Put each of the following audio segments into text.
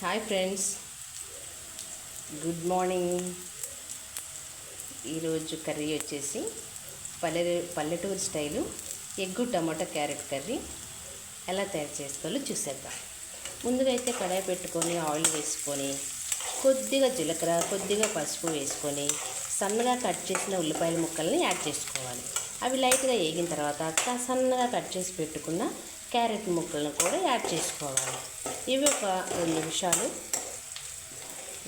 Hi friends good morning ఈరోజు curry వచ్చేసి పల్లె పల్లెటూరు style egg tomato carrot curry. ఎలా తయారు చేసుకోవాలో చూసేద్దాం. ముందుగా అయితే కడాయి పెట్టుకొని ఆయిల్ వేసుకొని కొద్దిగా జీలకర్ర కొద్దిగా పసుపు వేసుకొని సన్నగా కట్ చేసిన ఉల్లిపాయల ముక్కల్ని యాడ్ చేసుకోవాలి. అవి లైట్గా వేగిన తర్వాత సన్నగా కట్ చేసి పెట్టుకున్న క్యారెట్ ముక్కలను కూడా యాడ్ చేసుకోవాలి. ఇవి ఒక రెండు నిమిషాలు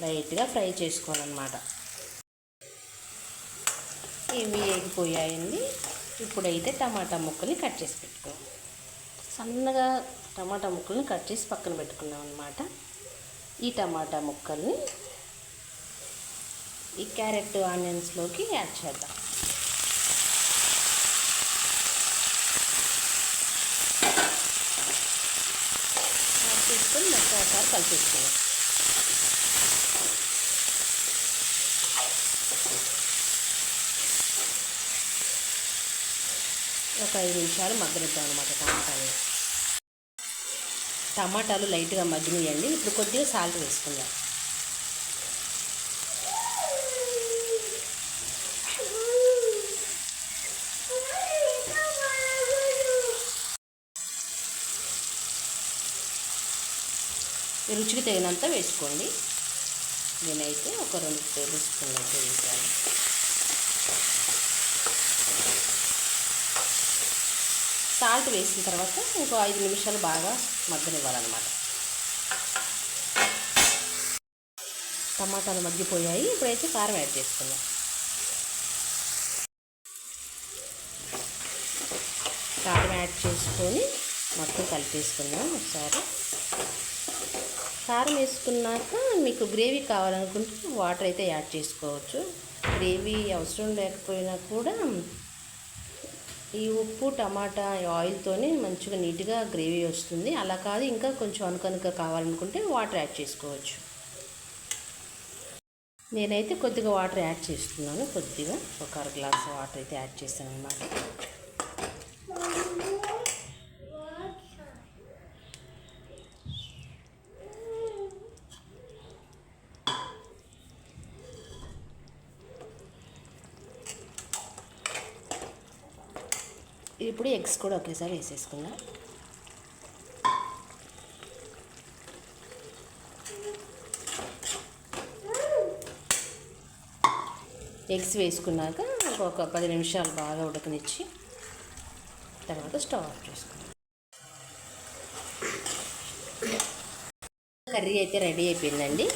లైట్గా ఫ్రై చేసుకోవాలన్నమాట. ఇవి వేగిపోయాయండి. ఇప్పుడైతే టమాటా ముక్కల్ని కట్ చేసి పెట్టుకున్నాం సన్నగా టమాటా ముక్కల్ని కట్ చేసి పక్కన పెట్టుకున్నాం అనమాట ఈ టమాటా ముక్కల్ని ఈ క్యారెట్ ఆనియన్స్లోకి యాడ్ చేద్దాం. వేసుకొని మొత్తం ఒకసారి కలిపేసుకున్నాం ఒక ఐదు నిమిషాలు మగ్గనిద్దాం అనమాట టమాటాలు టమాటాలు లైట్గా మగ్గినాయండి. ఇప్పుడు కొద్దిగా సాల్ట్ వేసుకుందాం. రుచికి తగినంత వేసుకోండి. నేనైతే ఒక రెండు టేబుల్ స్పూన్లు అయితే వేసాను. సాల్ట్ వేసిన తర్వాత ఇంకో ఐదు నిమిషాలు బాగా మగ్గనివ్వాలన్నమాట. టమాటాలు మగ్గిపోయాయి. ఇప్పుడైతే కారం యాడ్ చేసుకుందాం. కారం యాడ్ చేసుకొని మొత్తం కలిపేసుకుందాం ఒకసారి. కారం వేసుకున్నాక మీకు గ్రేవీ కావాలనుకుంటే వాటర్ అయితే యాడ్ చేసుకోవచ్చు. గ్రేవీ అవసరం లేకపోయినా కూడా ఈ ఉప్పు టమాటా ఆయిల్తోనే మంచిగా నీట్గా గ్రేవీ వస్తుంది. అలా కాదు ఇంకా కొంచెం అనుకనుక కావాలనుకుంటే వాటర్ యాడ్ చేసుకోవచ్చు. నేనైతే కొద్దిగా వాటర్ యాడ్ చేస్తున్నాను. కొద్దిగా ఒక అర గ్లాస్ వాటర్ అయితే యాడ్ చేస్తాను అన్నమాట ఇప్పుడు ఎగ్స్ కూడా ఒకేసారి వేసేసుకుందాం. ఎగ్స్ వేసుకున్నాక ఒక పది నిమిషాలు బాగా ఉడకనిచ్చి తర్వాత స్టవ్ ఆఫ్ చేసుకుందాం. కర్రీ అయితే రెడీ అయిపోయిందండి.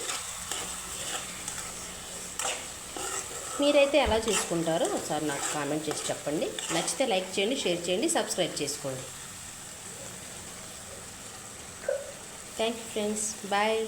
మీరైతే ఎలా చేసుకుంటారో ఒకసారి నాకు కామెంట్ చేసి చెప్పండి. నచ్చితే లైక్ చేయండి షేర్ చేయండి సబ్స్క్రైబ్ చేసుకోండి. Thank you friends bye